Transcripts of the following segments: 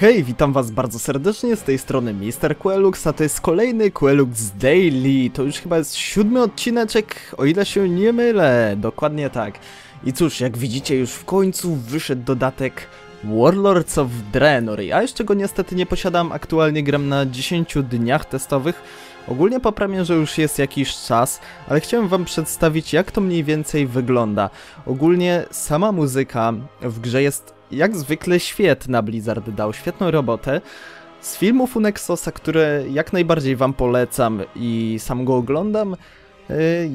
Hej, witam was bardzo serdecznie, z tej strony Mr. Quelux, a to jest kolejny Quelux Daily. To już chyba jest siódmy odcineczek, o ile się nie mylę, dokładnie tak. I cóż, jak widzicie, już w końcu wyszedł dodatek Warlords of Draenor. Ja jeszcze go niestety nie posiadam, aktualnie gram na 10 dniach testowych. Ogólnie po premierze już jest jakiś czas, ale chciałem wam przedstawić jak to mniej więcej wygląda. Ogólnie sama muzyka w grze jest jak zwykle świetna, Blizzard dał świetną robotę. Z filmów Unexosa, które jak najbardziej wam polecam i sam go oglądam,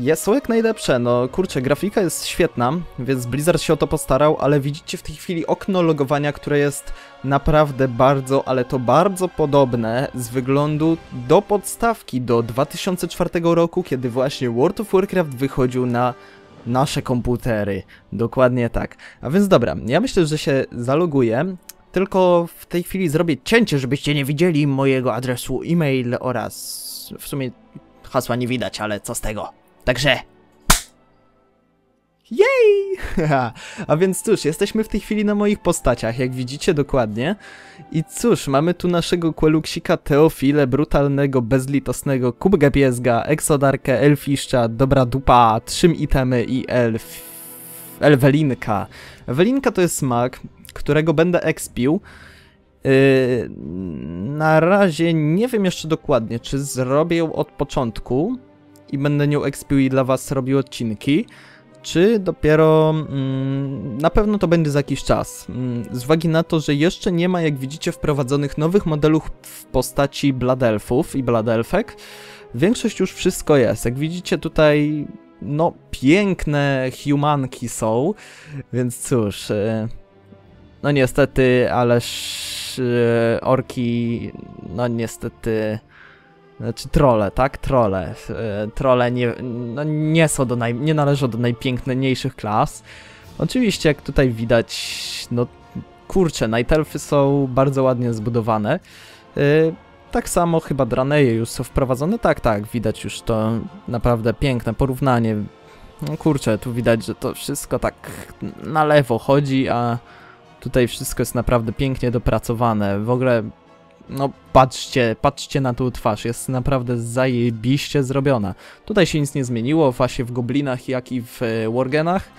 yy, są jak najlepsze. No kurczę, grafika jest świetna, więc Blizzard się o to postarał, ale widzicie w tej chwili okno logowania, które jest naprawdę bardzo, ale to bardzo podobne z wyglądu do podstawki do 2004 roku, kiedy właśnie World of Warcraft wychodził na nasze komputery. Dokładnie tak. A więc dobra, ja myślę, że się zaloguję. Tylko w tej chwili zrobię cięcie, żebyście nie widzieli mojego adresu e-mail oraz w sumie hasła nie widać, ale co z tego. Także jej! A więc cóż, jesteśmy w tej chwili na moich postaciach, jak widzicie dokładnie. I cóż, mamy tu naszego Queluxika, Teofile, brutalnego, bezlitosnego, Kubkę Piezga, Exodarkę, Elfiszcza, Dobra Dupa, Trzym Itemy i Elf... Elwelinka. Ewelinka to jest mag, którego będę expił. Yy, na razie nie wiem jeszcze dokładnie, czy zrobię ją od początku i będę nią expił i dla was robił odcinki, czy dopiero mm, na pewno to będzie za jakiś czas. Mm, z uwagi na to, że jeszcze nie ma, jak widzicie, wprowadzonych nowych modelów w postaci Bladelfów i Bladelfek. Większość już wszystko jest. Jak widzicie tutaj, no, piękne humanki są, więc cóż, yy, no niestety, ależ yy, orki, no niestety znaczy trole, tak? Trole. E, trole nie, no nie są do naj, nie należą do najpiękniejszych klas. Oczywiście, jak tutaj widać, no kurczę, Nightelfy są bardzo ładnie zbudowane. E, tak samo chyba Draneje już są wprowadzone. Tak, tak, widać już to naprawdę piękne porównanie. No kurczę, tu widać, że to wszystko tak na lewo chodzi, a tutaj wszystko jest naprawdę pięknie dopracowane. W ogóle no patrzcie, patrzcie na tą twarz, jest naprawdę zajebiście zrobiona. Tutaj się nic nie zmieniło, właśnie w Goblinach, jak i w e, Worgenach.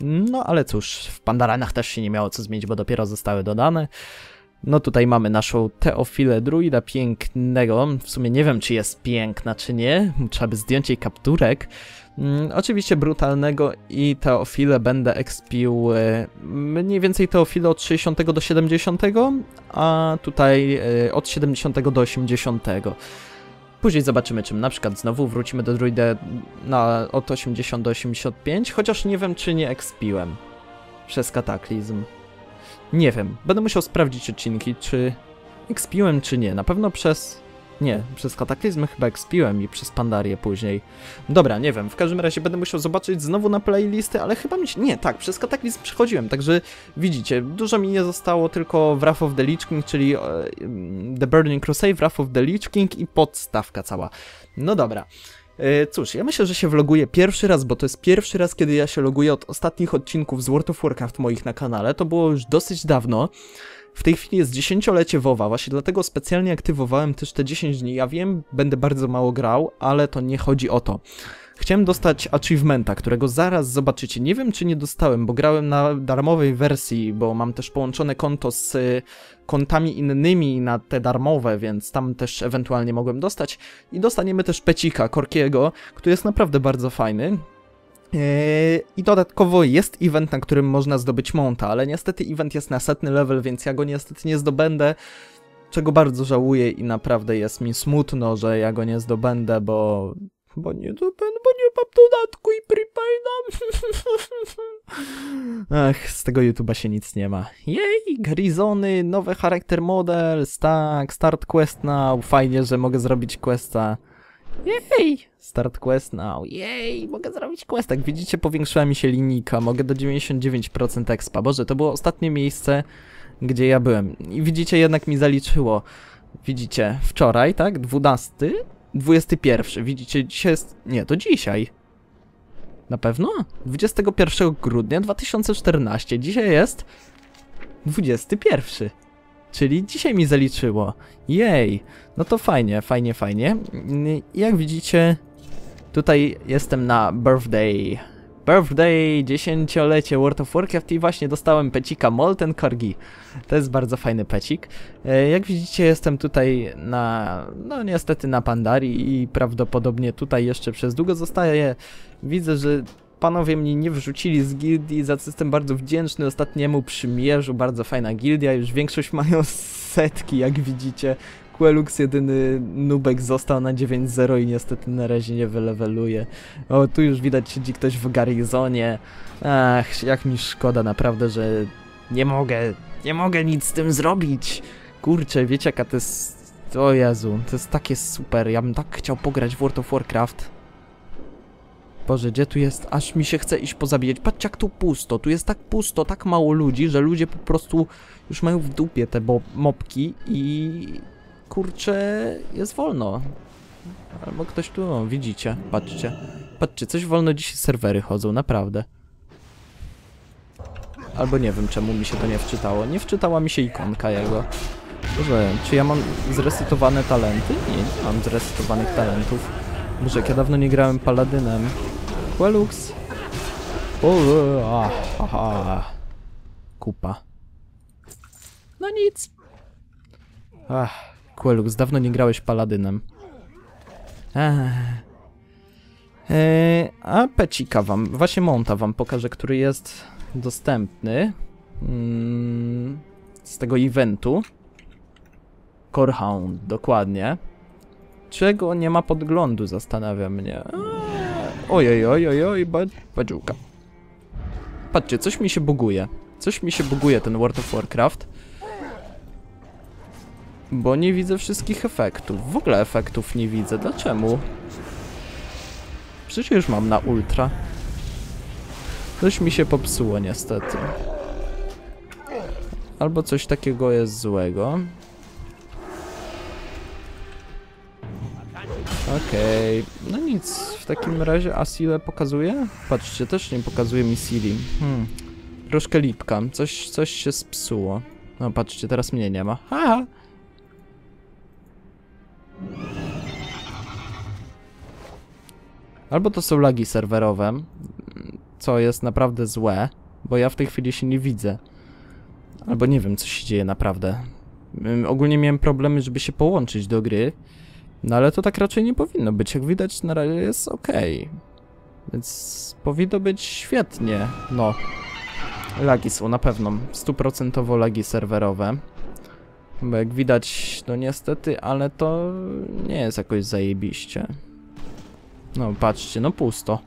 No ale cóż, w Pandaranach też się nie miało co zmienić, bo dopiero zostały dodane. No tutaj mamy naszą Teofilę Druida pięknego, w sumie nie wiem czy jest piękna czy nie, trzeba by zdjąć jej kapturek. Mm, oczywiście brutalnego i Teofilę będę expił e, mniej więcej Teofilę od 60 do 70, a tutaj e, od 70 do 80. Później zobaczymy, czym na przykład znowu wrócimy do druida na, od 80 do 85, chociaż nie wiem, czy nie expiłem przez kataklizm. Nie wiem, będę musiał sprawdzić odcinki, czy expiłem, czy nie. Na pewno przez nie, przez kataklizmy chyba ekspiłem i przez Pandarię później. Dobra, nie wiem, w każdym razie będę musiał zobaczyć znowu na playlisty, ale chyba mi się... Nie, tak, przez kataklizm przechodziłem, także widzicie, dużo mi nie zostało tylko Wrath of the Lich King, czyli e, The Burning Crusade, Wrath of the Lich King i podstawka cała. No dobra. E, cóż, ja myślę, że się vloguję pierwszy raz, bo to jest pierwszy raz, kiedy ja się loguję od ostatnich odcinków z World of Warcraft moich na kanale. To było już dosyć dawno. W tej chwili jest dziesięciolecie WoWa, właśnie dlatego specjalnie aktywowałem też te 10 dni. Ja wiem, będę bardzo mało grał, ale to nie chodzi o to. Chciałem dostać achievementa, którego zaraz zobaczycie. Nie wiem, czy nie dostałem, bo grałem na darmowej wersji, bo mam też połączone konto z y, kontami innymi na te darmowe, więc tam też ewentualnie mogłem dostać. I dostaniemy też pecika Korkiego, który jest naprawdę bardzo fajny. Yy, I dodatkowo jest event, na którym można zdobyć monta, ale niestety event jest na setny level, więc ja go niestety nie zdobędę, czego bardzo żałuję i naprawdę jest mi smutno, że ja go nie zdobędę, bo... Bo nie zdobędę, bo nie mam dodatku i prepayna. Ach, z tego YouTube'a się nic nie ma. Jej, Grizony, nowy charakter model, tak, start quest now, fajnie, że mogę zrobić questa. Jej! Start quest now. Jej! Mogę zrobić quest. Jak widzicie, powiększyła mi się linijka. Mogę do 99% expa. Boże, to było ostatnie miejsce, gdzie ja byłem. I widzicie, jednak mi zaliczyło. Widzicie, wczoraj, tak? 12? 21. Widzicie, dzisiaj jest... Nie, to dzisiaj. Na pewno? 21 grudnia 2014. Dzisiaj jest... 21. Czyli dzisiaj mi zaliczyło. Jej. No to fajnie, fajnie, fajnie. Jak widzicie, tutaj jestem na birthday. Birthday, dziesięciolecie World of Warcraft i właśnie dostałem pecika Molten Corgi. To jest bardzo fajny pecik. E, Jak widzicie jestem tutaj na, no niestety na Pandarii i prawdopodobnie tutaj jeszcze przez długo zostaję. Widzę, że panowie mnie nie wrzucili z gildii, za co jestem bardzo wdzięczny ostatniemu przymierzu, bardzo fajna gildia, już większość mają setki jak widzicie. Quelux jedyny nubek został na 9-0 i niestety na razie nie wyleweluje. O, tu już widać siedzi ktoś w garnizonie. Ach, jak mi szkoda naprawdę, że nie mogę, nie mogę nic z tym zrobić. Kurczę, wiecie jaka to jest... O Jezu, to jest takie super, ja bym tak chciał pograć w World of Warcraft. Boże, gdzie tu jest? Aż mi się chce iść pozabijać. Patrzcie jak tu pusto, tu jest tak pusto, tak mało ludzi, że ludzie po prostu już mają w dupie te mopki i... Kurczę, jest wolno. Albo ktoś tu, o, widzicie, patrzcie. Patrzcie, coś wolno dzisiaj serwery chodzą, naprawdę. Albo nie wiem czemu mi się to nie wczytało. Nie wczytała mi się ikonka jego. Boże, czy ja mam zresetowane talenty? Nie, nie mam zresetowanych talentów. Boże, ja dawno nie grałem paladynem. A, aha. Kupa. No nic. Ach, Quelux, dawno nie grałeś paladynem. Ech. Eee, a pecika wam, właśnie monta wam pokażę, który jest dostępny mm, z tego eventu. Corehound, dokładnie. Czego nie ma podglądu, zastanawia mnie. Ojej, ojej, oj, ba badziułka. Patrzcie, coś mi się buguje. Coś mi się buguje ten World of Warcraft. Bo nie widzę wszystkich efektów. W ogóle efektów nie widzę. Dlaczego? Przecież już mam na ultra. Coś mi się popsuło niestety. Albo coś takiego jest złego. Okej, no nic, w takim razie a Sile pokazuje? Patrzcie, też nie pokazuje mi Sili. Hmm, troszkę lipka, coś, coś się spsuło. No patrzcie, teraz mnie nie ma. Haha! Albo to są lagi serwerowe, co jest naprawdę złe, bo ja w tej chwili się nie widzę. Albo nie wiem, co się dzieje naprawdę. Ogólnie miałem problemy, żeby się połączyć do gry, no ale to tak raczej nie powinno być. Jak widać, na razie jest ok. Więc powinno być świetnie. No. Lagi są na pewno. Stuprocentowo lagi serwerowe. Bo jak widać, no niestety, ale to nie jest jakoś zajebiście. No patrzcie, no pusto.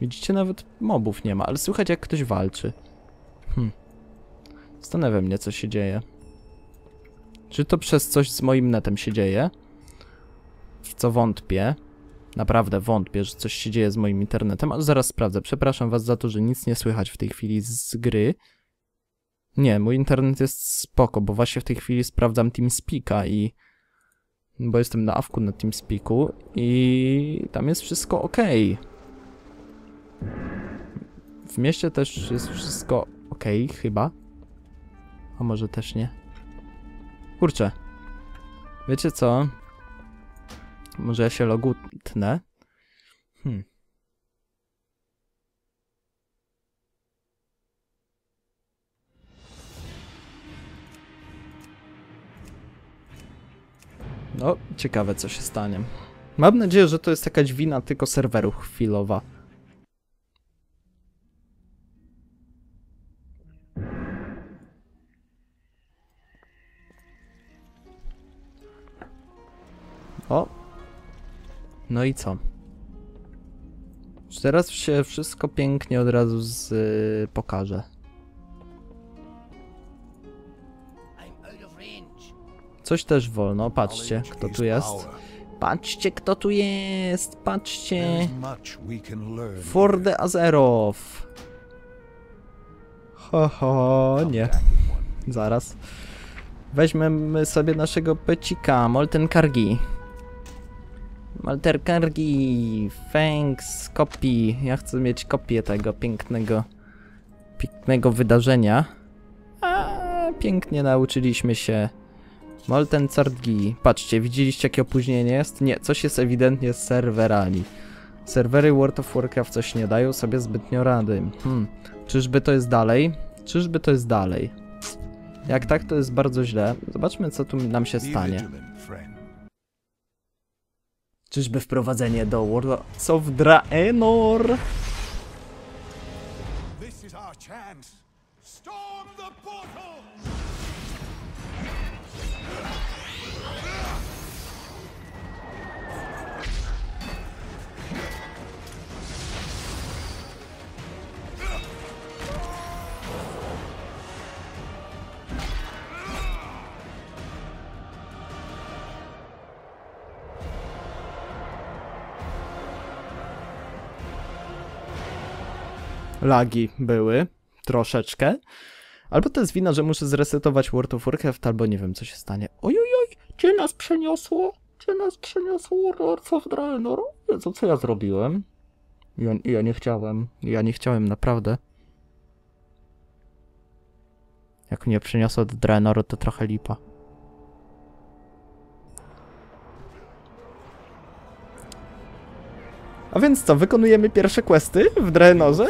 Widzicie, nawet mobów nie ma, ale słychać jak ktoś walczy. Hm. Zastanawia mnie, co się dzieje. Czy to przez coś z moim netem się dzieje? W co wątpię. Naprawdę wątpię, że coś się dzieje z moim internetem, ale zaraz sprawdzę. Przepraszam was za to, że nic nie słychać w tej chwili z gry. Nie, mój internet jest spoko, bo właśnie w tej chwili sprawdzam TeamSpeaka i... Bo jestem na awku na TeamSpeaku i tam jest wszystko ok. W mieście też jest wszystko ok, chyba. A może też nie. Kurczę. Wiecie co? Może ja się logutnę? Hmm. No, ciekawe co się stanie. Mam nadzieję, że to jest jakaś wina tylko serweru chwilowa. O. No i co? Czy Teraz się wszystko pięknie od razu z, y, pokaże. Coś też wolno, patrzcie, kto tu jest. Patrzcie, kto tu jest, patrzcie. Forde Azerow. Ho, ho, nie. Zaraz. Weźmiemy sobie naszego pecika, Molten Kargi. Molten Kargi, thanks, kopii. Ja chcę mieć kopię tego pięknego, pięknego wydarzenia. A, pięknie nauczyliśmy się. Molten Cardgi. Patrzcie, widzieliście jakie opóźnienie jest? Nie, coś jest ewidentnie z serwerami. Serwery World of Warcraft coś nie dają sobie zbytnio rady. Hmm. Czyżby to jest dalej? Czyżby to jest dalej? Jak tak, to jest bardzo źle. Zobaczmy, co tu nam się stanie. Czyżby wprowadzenie do Worlds of Draenor? This is our chance. Storm the portal! Lagi były. Troszeczkę. Albo to jest wina, że muszę zresetować World of Warcraft, albo nie wiem, co się stanie. Ojojoj, gdzie nas przeniosło? Gdzie nas przeniosło World of Draenor? Jezu, co ja zrobiłem? Ja, ja nie chciałem. Ja nie chciałem, naprawdę. Jak mnie przeniosło do Draenoru, to trochę lipa. A więc co, wykonujemy pierwsze questy w Draenorze?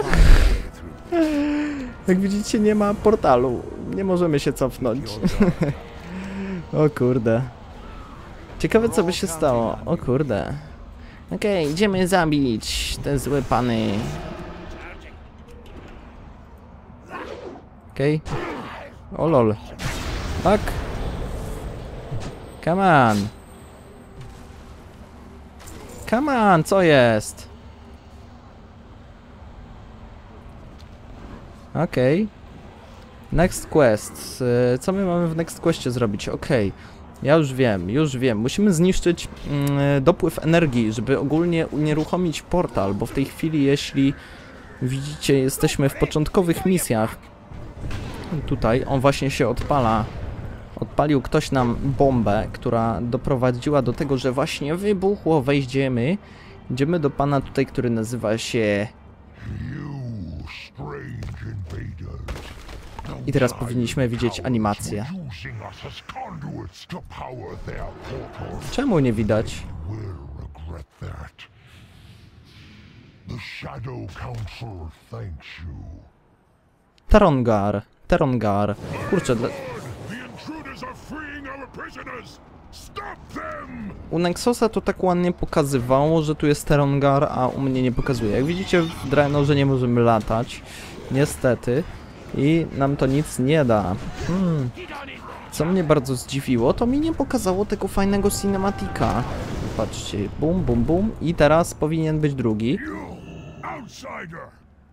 Jak widzicie, nie ma portalu. Nie możemy się cofnąć. o kurde. Ciekawe, co by się stało. O kurde. Okej, idziemy zabić te złe pany. Okej. O lol. Tak. Come on. Come on, co jest? Okej. Next quest. Y, Co my mamy w next questie zrobić? Okej. Ja już wiem, już wiem. Musimy zniszczyć mm, dopływ energii, żeby ogólnie unieruchomić portal, bo w tej chwili, jeśli widzicie, jesteśmy w początkowych misjach. Tutaj on właśnie się odpala. Odpalił ktoś nam bombę, która doprowadziła do tego, że właśnie wybuchło. Wejdziemy. Idziemy do pana tutaj, który nazywa się I teraz powinniśmy widzieć animację. Czemu nie widać? you. Tarongar. Kurczę, u Nexosa to tak ładnie pokazywało, że tu jest Tarongar, a u mnie nie pokazuje. Jak widzicie w Draenorze nie możemy latać. Niestety. I nam to nic nie da. Hmm. Co mnie bardzo zdziwiło, to mi nie pokazało tego fajnego cinematika. Patrzcie, bum, bum, bum. I teraz powinien być drugi.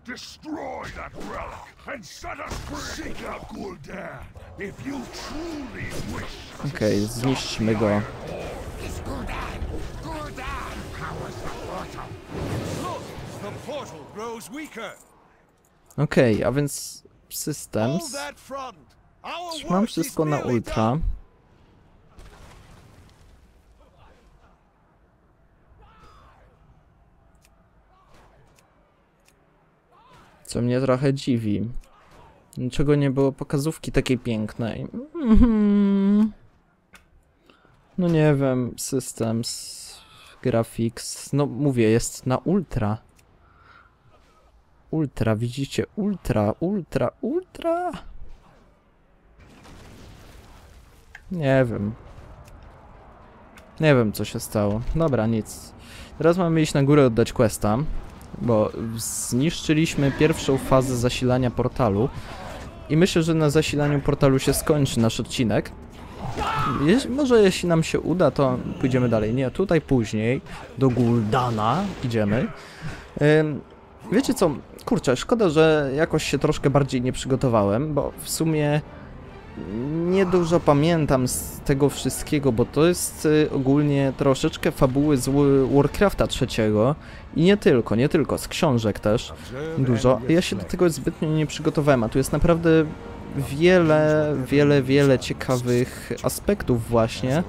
Destroy that relic and set us free! Seek out Gul'dan if you truly wish Okej, zniszczmy go. Okej, a więc systems. Hold that front. Our Mam work wszystko na ultra. Co mnie trochę dziwi. Niczego nie było pokazówki takiej pięknej. Mhm. No nie wiem, systems, graphics. No mówię, jest na ultra. Ultra, widzicie? Ultra, ultra, ultra. Nie wiem. Nie wiem, co się stało. Dobra, nic. Teraz mamy iść na górę oddać questa, bo zniszczyliśmy pierwszą fazę zasilania portalu i myślę, że na zasilaniu portalu się skończy nasz odcinek. Może jeśli nam się uda, to pójdziemy dalej. Nie, tutaj później, do Guldana idziemy. Wiecie co, kurczę, szkoda, że jakoś się troszkę bardziej nie przygotowałem, bo w sumie niedużo pamiętam z tego wszystkiego, bo to jest y, ogólnie troszeczkę fabuły z Wa- Warcrafta trzeciego i nie tylko, nie tylko, z książek też dużo. Ja się do tego zbytnio nie przygotowałem, a tu jest naprawdę wiele, wiele, wiele ciekawych aspektów właśnie.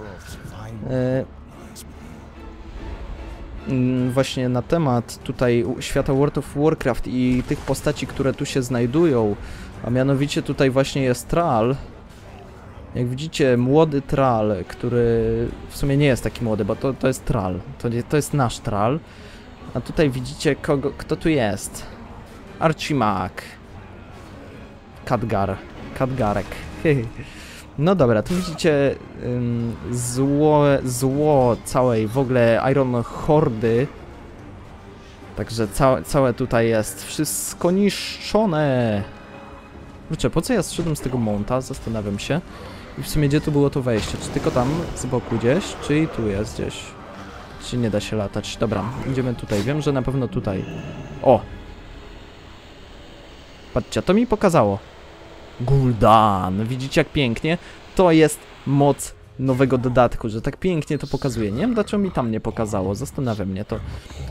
Mm, Właśnie na temat tutaj świata World of Warcraft i tych postaci, które tu się znajdują, a mianowicie tutaj właśnie jest Tral, Jak widzicie, młody tral, który w sumie nie jest taki młody, bo to, to jest tral. To, to jest nasz tral. A tutaj widzicie, kogo, kto tu jest. Archimak. Kadgar. Kadgarek. No dobra, tu widzicie ym, zło, zło całej w ogóle Iron Hordy. Także całe, całe tutaj jest wszystko niszczone. Kurczę, po co ja zszedłem z tego monta? Zastanawiam się. I w sumie gdzie tu było to wejście? Czy tylko tam z boku gdzieś? Czy i tu jest gdzieś? Czy nie da się latać? Dobra, idziemy tutaj. Wiem, że na pewno tutaj. O! Patrzcie, to mi pokazało. Gul'dan. Widzicie jak pięknie? To jest moc nowego dodatku, że tak pięknie to pokazuje. Nie wiem dlaczego mi tam nie pokazało, zastanawia mnie to.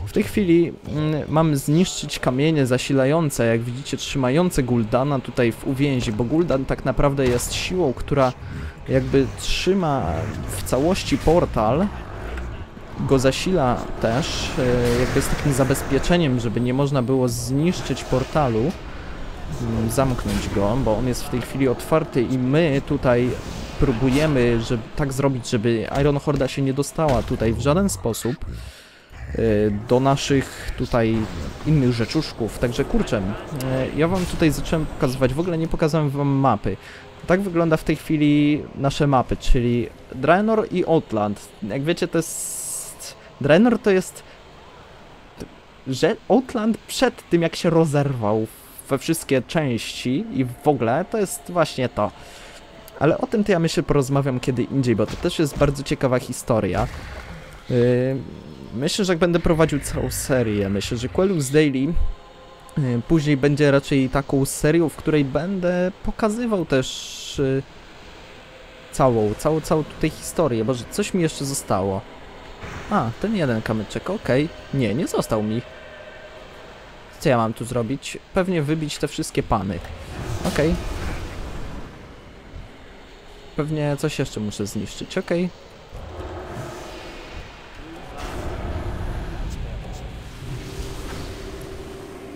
W tej chwili mm, mamy zniszczyć kamienie zasilające, jak widzicie trzymające Guldana tutaj w uwięzi, bo Guldan tak naprawdę jest siłą, która jakby trzyma w całości portal, go zasila też, e, jakby z takim zabezpieczeniem, żeby nie można było zniszczyć portalu, zamknąć go, bo on jest w tej chwili otwarty i my tutaj próbujemy żeby, tak zrobić, żeby Iron Horda się nie dostała tutaj w żaden sposób y, do naszych tutaj innych rzeczuszków. Także kurczę, y, ja wam tutaj zacząłem pokazywać, w ogóle nie pokazałem wam mapy. Tak wygląda w tej chwili nasze mapy, czyli Draenor i Outland. Jak wiecie, to jest... Draenor to jest... Że Outland przed tym, jak się rozerwał we wszystkie części i w ogóle, to jest właśnie to. Ale o tym to ja myślę porozmawiam kiedy indziej, bo to też jest bardzo ciekawa historia. Yy, myślę, że jak będę prowadził całą serię, myślę, że Quelux Daily yy, później będzie raczej taką serią, w której będę pokazywał też yy, całą, całą, całą tutaj historię. Boże, coś mi jeszcze zostało. A, ten jeden kamyczek, okej. Okay. Nie, nie został mi. Co ja mam tu zrobić? Pewnie wybić te wszystkie pany. Okej. Okay. Pewnie coś jeszcze muszę zniszczyć, ok.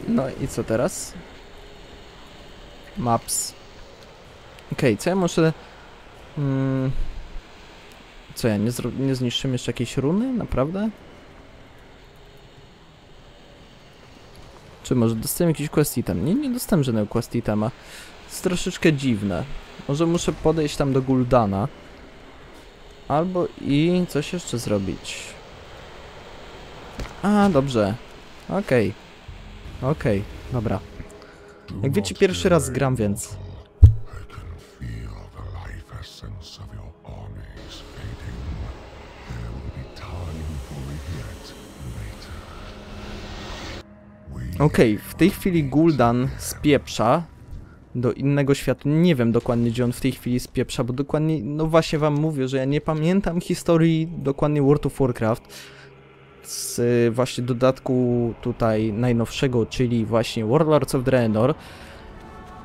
No i co teraz? Maps. Ok, co ja muszę... Hmm... Co ja, nie, nie zniszczymy jeszcze jakiejś runy? Naprawdę? Czy może dostałem jakiś quest item? Nie, nie dostałem żadnego quest itema. Jest troszeczkę dziwne. Może muszę podejść tam do Guldana. Albo i coś jeszcze zrobić. A, dobrze. Okej. Okay. Okej, okay. dobra. Jak wiecie, pierwszy raz gram, więc... Okej, okay, w tej chwili Guldan spieprza do innego świata. Nie wiem dokładnie, gdzie on w tej chwili spieprza, bo dokładnie, no właśnie wam mówię, że ja nie pamiętam historii dokładnie World of Warcraft z właśnie dodatku tutaj najnowszego, czyli właśnie Warlords of Draenor.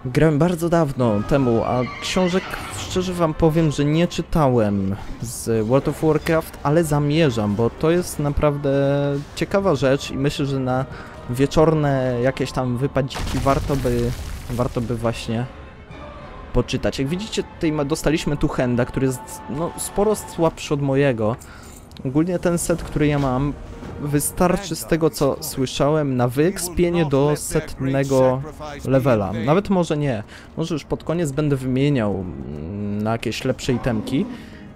Grałem bardzo dawno temu, a książek szczerze wam powiem, że nie czytałem z World of Warcraft, ale zamierzam, bo to jest naprawdę ciekawa rzecz i myślę, że na wieczorne jakieś tam wypadziki warto by warto by właśnie poczytać. Jak widzicie, tutaj dostaliśmy tu Henda, który jest no, sporo słabszy od mojego. Ogólnie ten set, który ja mam, wystarczy z tego, co słyszałem, na wyekspienie do setnego levela. Nawet może nie. Może już pod koniec będę wymieniał mm, na jakieś lepsze itemki.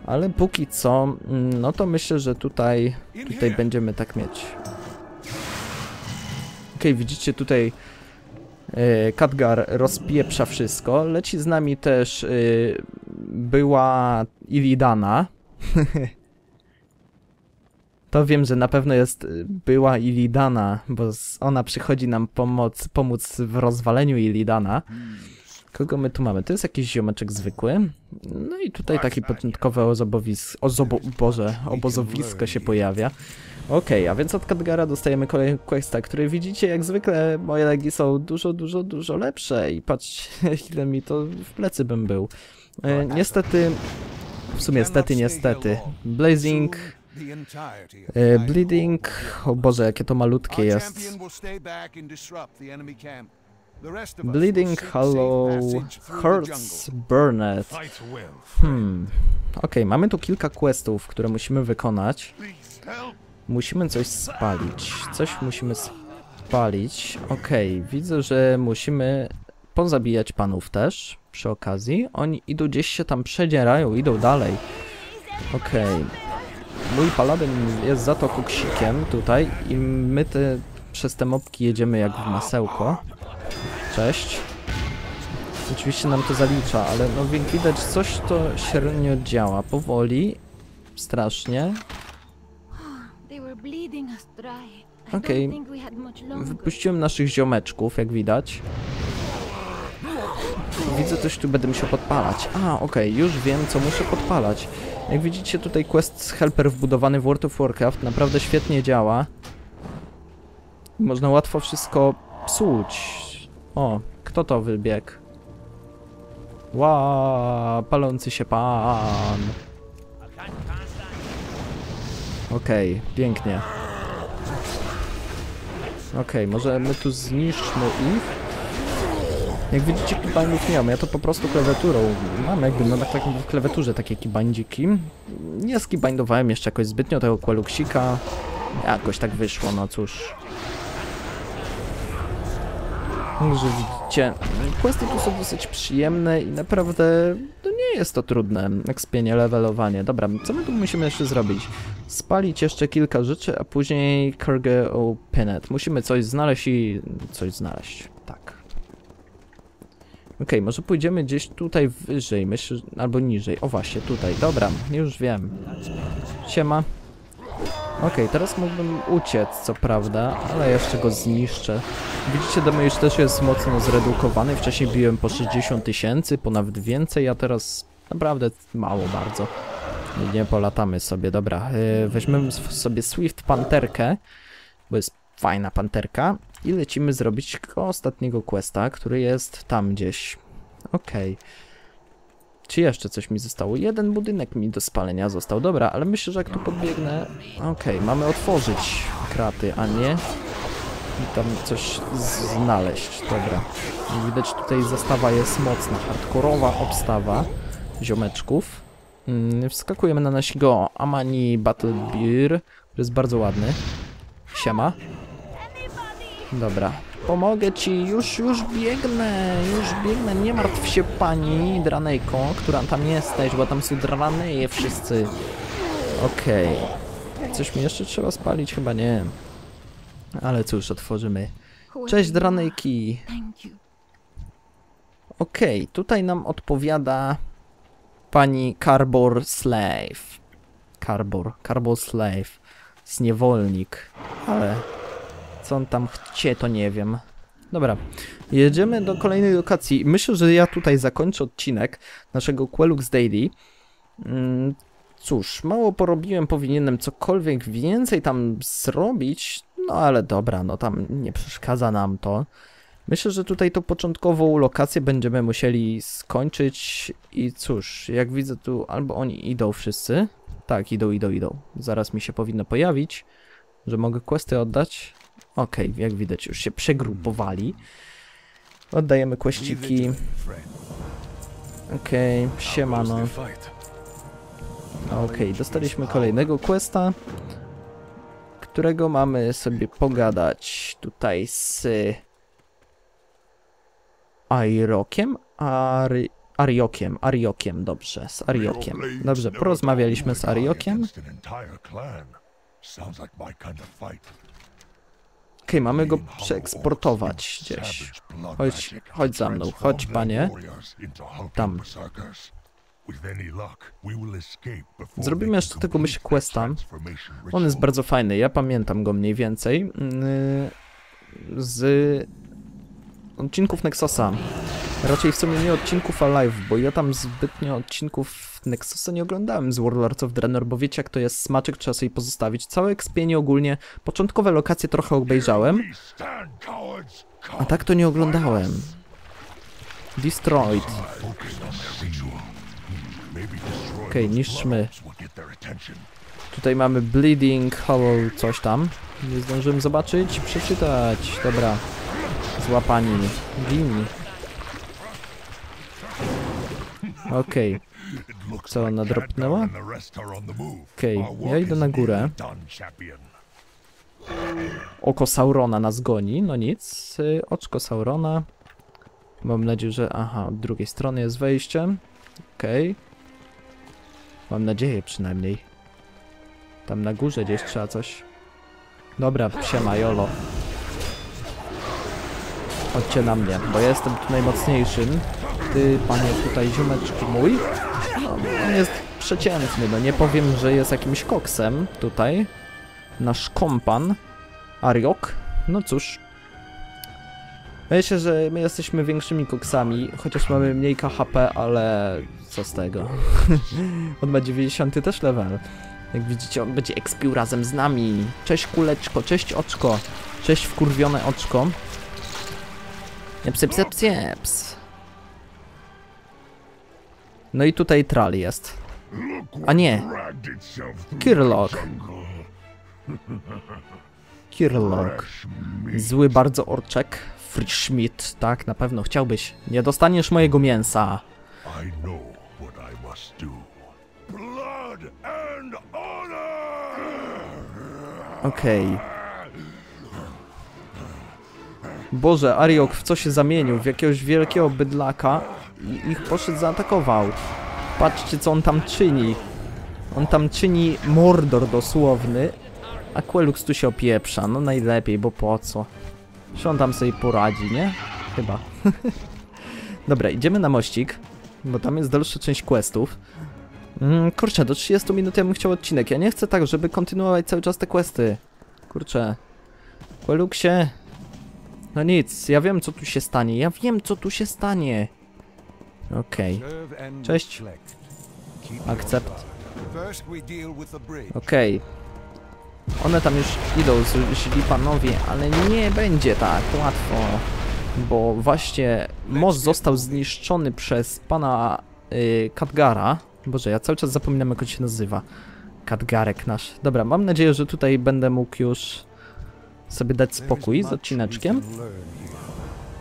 Ale póki co, mm, no to myślę, że tutaj, tutaj będziemy tak mieć. Ok, widzicie tutaj E, Khadgar rozpieprza wszystko. Leci z nami też e, była Ilidana. to wiem, że na pewno jest e, była Ilidana, bo ona przychodzi nam pomoc, pomóc w rozwaleniu Ilidana. Kogo my tu mamy? To jest jakiś ziomeczek zwykły. No i tutaj taki początkowe ozobowisko, ozobo, Boże, obozowisko się pojawia. Okej, okay, a więc od Kadgara dostajemy kolejny questa, który widzicie, jak zwykle moje legi są dużo, dużo, dużo lepsze i patrzcie, ile mi to w plecy bym był. E, niestety, w sumie niestety, niestety, Blazing, e, Bleeding, o Boże, jakie to malutkie jest. Bleeding Hollow jungle. Burned. Hmm. Okej, mamy tu kilka questów, które musimy wykonać. Musimy coś spalić. Coś musimy spalić. Okej, widzę, że musimy pozabijać panów też przy okazji. Oni idą gdzieś się tam przedzierają, idą dalej. Okej. Mój paladyn jest za to kuksikiem tutaj i my te, przez te mopki jedziemy jak w masełko. Cześć. Oczywiście nam to zalicza, ale no wie- widać coś to średnio działa. Powoli, strasznie. They were bleeding us dry. I Okej. longer. Wypuściłem naszych ziomeczków, jak widać. Widzę, coś tu będę musiał podpalać. A, okej, już wiem, co muszę podpalać. Jak widzicie, tutaj quest helper wbudowany w World of Warcraft naprawdę świetnie działa. Można łatwo wszystko psuć. O, kto to wybiegł? Ła, palący się pan. Okej, pięknie. Okej, może my tu zniszczmy ich. Jak widzicie, kibandów nie mam, ja to po prostu klawiaturą mam, jakby no tak, tak w klawiaturze takie kibandziki. Nie skibindowałem jeszcze jakoś zbytnio tego Queluxika. Jakoś tak wyszło, no cóż. Także widzicie, questy tu są dosyć przyjemne i naprawdę nie jest to trudne, ekspienie, levelowanie. Dobra, co my tu musimy jeszcze zrobić? Spalić jeszcze kilka rzeczy, a później cargo penet. Musimy coś znaleźć i coś znaleźć. Tak. Okej, może pójdziemy gdzieś tutaj wyżej, myślę, albo niżej. O właśnie, tutaj. Dobra, już wiem. Siema. Okej, teraz mógłbym uciec, co prawda, ale jeszcze go zniszczę. Widzicie, damage też jest mocno zredukowany. Wcześniej biłem po 60 tysięcy, po nawet więcej, a teraz naprawdę mało bardzo. Nie polatamy sobie, dobra. Yy, weźmiemy sobie Swift Panterkę, bo jest fajna panterka. I lecimy zrobić ostatniego questa, który jest tam gdzieś. Okej. Czy jeszcze coś mi zostało? Jeden budynek mi do spalenia został. Dobra, ale myślę, że jak tu podbiegnę... Okej, mamy otworzyć kraty, a nie... I tam coś znaleźć. Dobra. Widać tutaj zastawa jest mocna. Hardkorowa obstawa ziomeczków. Mm, Wskakujemy na naszego Amani Battle Beer, który jest bardzo ładny. Siema. Dobra. Pomogę ci, już, już biegnę, już biegnę, nie martw się pani Dranejko, która tam jesteś, bo tam są draneje wszyscy. Okej. Coś mi jeszcze trzeba spalić? Chyba nie. Ale cóż, otworzymy. Cześć Dranejki. Okej, tutaj nam odpowiada pani Carbor Slave. Carbor, Carbor Slave. Zniewolnik. Ale co on tam chcie, to nie wiem. Dobra, jedziemy do kolejnej lokacji. Myślę, że ja tutaj zakończę odcinek naszego Quelux Daily. Mm, cóż, mało porobiłem, powinienem cokolwiek więcej tam zrobić. No ale dobra, no tam nie przeszkadza nam to. Myślę, że tutaj tą początkową lokację będziemy musieli skończyć i cóż, jak widzę tu albo oni idą wszyscy. Tak, idą, idą, idą. Zaraz mi się powinno pojawić, że mogę questy oddać. Okej, jak widać już się przegrupowali. Oddajemy friend. Okej, siemano. Okej, dostaliśmy kolejnego questa, którego mamy sobie pogadać tutaj z Airokiem, Ari... Ariokiem, Ariokiem, dobrze, z Ariokiem. Dobrze, porozmawialiśmy z Ariokiem. Okej, mamy go przeeksportować gdzieś. Chodź, chodź za mną, chodź panie. Tam. Zrobimy jeszcze tego myśl questa. On jest bardzo fajny, ja pamiętam go mniej więcej yy, z odcinków Nexusa. Raczej w sumie nie odcinków Alive, bo ja tam zbytnio odcinków Nexusa nie oglądałem z Warlords of Draenor, bo wiecie jak to jest, smaczek trzeba sobie pozostawić. Całe ekspienie ogólnie, początkowe lokacje trochę obejrzałem, a tak to nie oglądałem. Destroyed. Okej, niszczmy. Tutaj mamy Bleeding Hollow coś tam. Nie zdążyłem zobaczyć, przeczytać. Dobra. Złapani. Ginni. Okej, looks Co, ona dropnęła? Okej, Our ja idę na górę. oko Saurona nas goni, no nic. Y, Oczko Saurona. Mam nadzieję, że... Aha, od drugiej strony jest wejście. Okej. Mam nadzieję przynajmniej. Tam na górze gdzieś trzeba coś... Dobra, siema, jolo. Chodźcie na mnie, bo ja jestem tu najmocniejszym. Ty, panie, tutaj ziomeczki mój. No, on jest przeciętny, no nie powiem, że jest jakimś koksem tutaj. Nasz kompan. Ariok. No cóż. Myślę, że my jesteśmy większymi koksami, chociaż mamy mniej KHP, ale co z tego. on ma 90 też level. Jak widzicie, on będzie expił razem z nami. Cześć kuleczko, cześć oczko. Cześć wkurwione oczko. Jeps, jeps, jeps, jeps. No i tutaj Tral jest. A nie. Fresh meat. Zły bardzo orczek. Frischmidt, tak, na pewno chciałbyś. Nie dostaniesz mojego mięsa. I know Boże, Ariok w co się zamienił? W jakiegoś wielkiego bydlaka i ich poszedł zaatakował. Patrzcie co on tam czyni. On tam czyni mordor dosłowny, a Quelux tu się opieprza. No najlepiej, bo po co? Że on tam sobie poradzi, nie? Chyba. Dobra, idziemy na mościk, bo tam jest dalsza część questów. Mm, kurczę, do 30 minut ja bym chciał odcinek. Ja nie chcę tak, żeby kontynuować cały czas te questy. Kurczę. Queluxie. No nic, ja wiem co tu się stanie. Ja wiem co tu się stanie. Okej, and Cześć. akcept. Okej. One tam już idą źli panowie, ale nie będzie tak łatwo. Bo właśnie most został zniszczony przez pana y, Kadgara. Boże, ja cały czas zapominam jak on się nazywa. Kadgarek nasz. Dobra, mam nadzieję, że tutaj będę mógł już sobie dać spokój z odcineczkiem.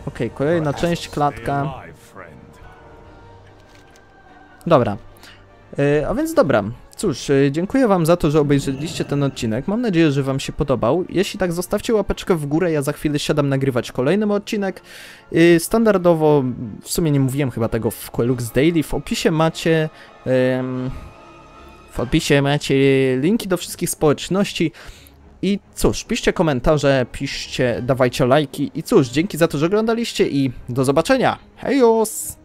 Okej, kolejna część, klatka. Dobra. E, a więc dobra. Cóż, e, dziękuję wam za to, że obejrzeliście ten odcinek. Mam nadzieję, że wam się podobał. Jeśli tak, zostawcie łapeczkę w górę, ja za chwilę siadam nagrywać kolejny odcinek. E, standardowo, w sumie nie mówiłem chyba tego w Quelux Daily, w opisie macie... w opisie macie linki do wszystkich społeczności. I cóż, piszcie komentarze, piszcie, dawajcie lajki. I cóż, dzięki za to, że oglądaliście i do zobaczenia. Hejos!